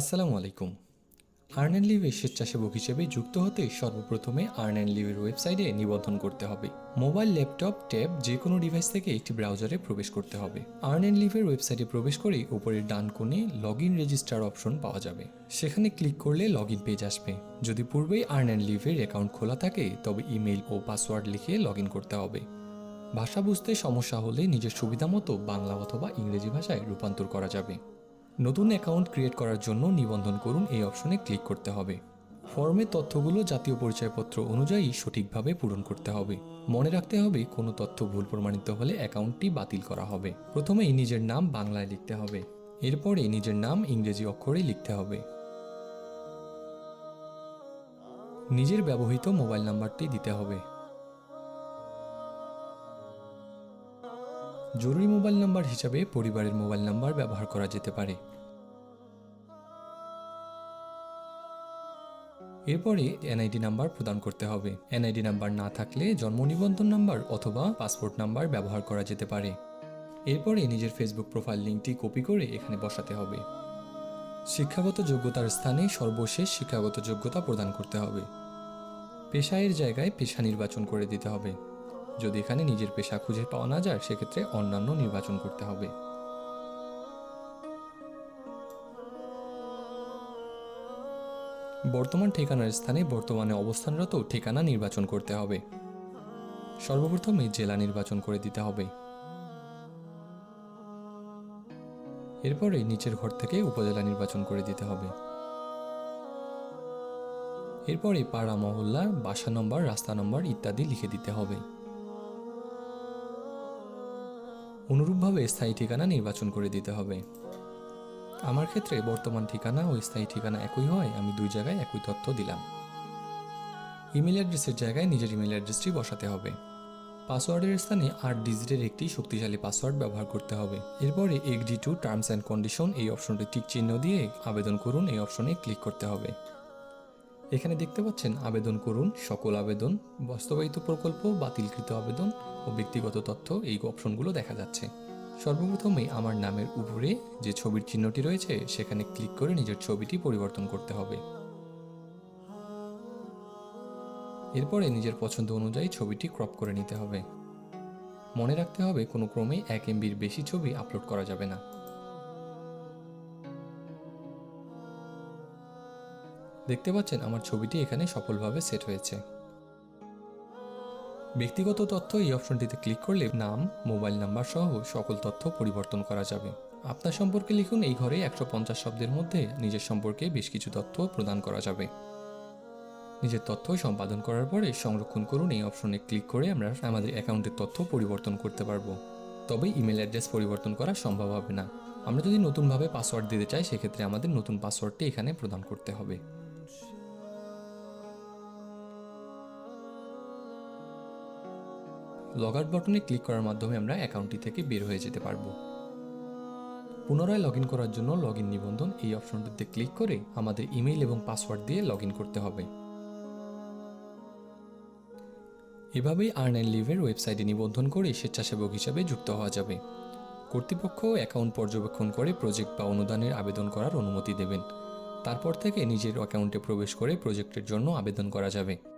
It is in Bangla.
আসসালামু আলাইকুম। আর্ন অ্যান্ড লিভে স্বেচ্ছাসেবক হিসেবে যুক্ত হতে সর্বপ্রথমে আর্ন অ্যান্ড লিভের ওয়েবসাইটে নিবন্ধন করতে হবে। মোবাইল, ল্যাপটপ, ট্যাব যে কোনো ডিভাইস থেকে একটি ব্রাউজারে প্রবেশ করতে হবে। আর্ন অ্যান্ড লিভের ওয়েবসাইটে প্রবেশ করে উপরের ডান কোণে লগ ইন রেজিস্টার অপশন পাওয়া যাবে। সেখানে ক্লিক করলে লগ ইন পেজ আসবে। যদি পূর্বেই আর্ন অ্যান্ড লিভের অ্যাকাউন্ট খোলা থাকে, তবে ইমেইল ও পাসওয়ার্ড লিখে লগ ইন করতে হবে। ভাষা বুঝতে সমস্যা হলে নিজের সুবিধা মতো বাংলা অথবা ইংরেজি ভাষায় রূপান্তর করা যাবে। নতুন অ্যাকাউন্ট ক্রিয়েট করার জন্য নিবন্ধন করুন এই অপশনে ক্লিক করতে হবে। ফর্মের তথ্যগুলো জাতীয় পরিচয়পত্র অনুযায়ী সঠিকভাবে পূরণ করতে হবে। মনে রাখতে হবে, কোনো তথ্য ভুল প্রমাণিত হলে অ্যাকাউন্টটি বাতিল করা হবে। প্রথমেই নিজের নাম বাংলায় লিখতে হবে। এরপরে নিজের নাম ইংরেজি অক্ষরে লিখতে হবে। নিজের ব্যবহৃত মোবাইল নাম্বারটি দিতে হবে। জরুরি মোবাইল নাম্বার হিসাবে পরিবারের মোবাইল নাম্বার ব্যবহার করা যেতে পারে। এরপরে এনআইডি নাম্বার প্রদান করতে হবে। এনআইডি নাম্বার না থাকলে জন্ম নিবন্ধন নাম্বার অথবা পাসপোর্ট নাম্বার ব্যবহার করা যেতে পারে। এরপরে নিজের ফেসবুক প্রোফাইল লিঙ্কটি কপি করে এখানে বসাতে হবে। শিক্ষাগত যোগ্যতার স্থানে সর্বশেষ শিক্ষাগত যোগ্যতা প্রদান করতে হবে। পেশায়ের জায়গায় পেশা নির্বাচন করে দিতে হবে। যদি এখানে নিজের পেশা খুঁজে পাওয়া না যায়, সেক্ষেত্রে অন্যান্য নির্বাচন করতে হবে। বর্তমান ঠিকানার স্থানে বর্তমানে অবস্থানরত ঠিকানা নির্বাচন করতে হবে। সর্বপ্রথমে জেলা নির্বাচন করে দিতে হবে। এরপরে নিচের ঘর থেকে উপজেলা নির্বাচন করে দিতে হবে। এরপরে পাড়া মহল্লা বাসা নম্বর, রাস্তা নম্বর ইত্যাদি লিখে দিতে হবে। অনুরূপভাবে স্থায়ী ঠিকানা নির্বাচন করে দিতে হবে। আমার ক্ষেত্রে বর্তমান ঠিকানা ও স্থায়ী ঠিকানা একই হয়, আমি দুই জায়গায় একই তথ্য দিলাম। ইমেল অ্যাড্রেসের জায়গায় নিজের ইমেল অ্যাড্রেসটি বসাতে হবে। পাসওয়ার্ডের স্থানে আট ডিজিটের একটি শক্তিশালী পাসওয়ার্ড ব্যবহার করতে হবে। এরপরে এক্সডি টু টার্মস অ্যান্ড কন্ডিশন এই অপশনটি টিক চিহ্ন দিয়ে আবেদন করুন এই অপশনে ক্লিক করতে হবে। এখানে দেখতে পাচ্ছেন আবেদন করুন, সকল আবেদন, বাস্তবায়িত প্রকল্প, বাতিলকৃত আবেদন ও ব্যক্তিগত তথ্য এই অপশনগুলো দেখা যাচ্ছে। সর্বপ্রথমে আমার নামের উপরে যে ছবির চিহ্নটি রয়েছে, সেখানে ক্লিক করে নিজের ছবিটি পরিবর্তন করতে হবে। এরপরে নিজের পছন্দ অনুযায়ী ছবিটি ক্রপ করে নিতে হবে। মনে রাখতে হবে, কোনো ক্রমে এক এমবির বেশি ছবি আপলোড করা যাবে না। দেখতে পাচ্ছেন, আমার ছবিটি এখানে সফলভাবে সেট হয়েছে। ব্যক্তিগত তথ্য এই অপশনটিতে ক্লিক করলে নাম, মোবাইল নাম্বার সহ সকল তথ্য পরিবর্তন করা যাবে। আপনার সম্পর্কে লিখুন এই ঘরে একশো পঞ্চাশ শব্দের মধ্যে নিজের সম্পর্কে বেশ কিছু তথ্য প্রদান করা যাবে। নিজের তথ্য সম্পাদন করার পরে সংরক্ষণ করুন এই অপশনে ক্লিক করে আমরা আমাদের অ্যাকাউন্টের তথ্য পরিবর্তন করতে পারব। তবে ইমেল অ্যাড্রেস পরিবর্তন করা সম্ভব হবে না। আমরা যদি নতুনভাবে পাসওয়ার্ড দিতে চাই, সেক্ষেত্রে আমাদের নতুন পাসওয়ার্ডটি এখানে প্রদান করতে হবে। লগ আউট বাটনে ক্লিক করার মাধ্যমে আমরা অ্যাকাউন্টটি থেকে বের হয়ে যেতে পারব। পুনরায় লগ করার জন্য লগ নিবন্ধন এই অপশনটিতে ক্লিক করে আমাদের ইমেইল এবং পাসওয়ার্ড দিয়ে লগ করতে হবে। এভাবেই আর্ন অ্যান্ড লিভের ওয়েবসাইটে নিবন্ধন করে স্বেচ্ছাসেবক হিসাবে যুক্ত হওয়া যাবে। কর্তৃপক্ষ অ্যাকাউন্ট পর্যবেক্ষণ করে প্রজেক্ট বা অনুদানের আবেদন করার অনুমতি দেবেন। তারপর থেকে নিজের অ্যাকাউন্টে প্রবেশ করে প্রজেক্টের জন্য আবেদন করা যাবে।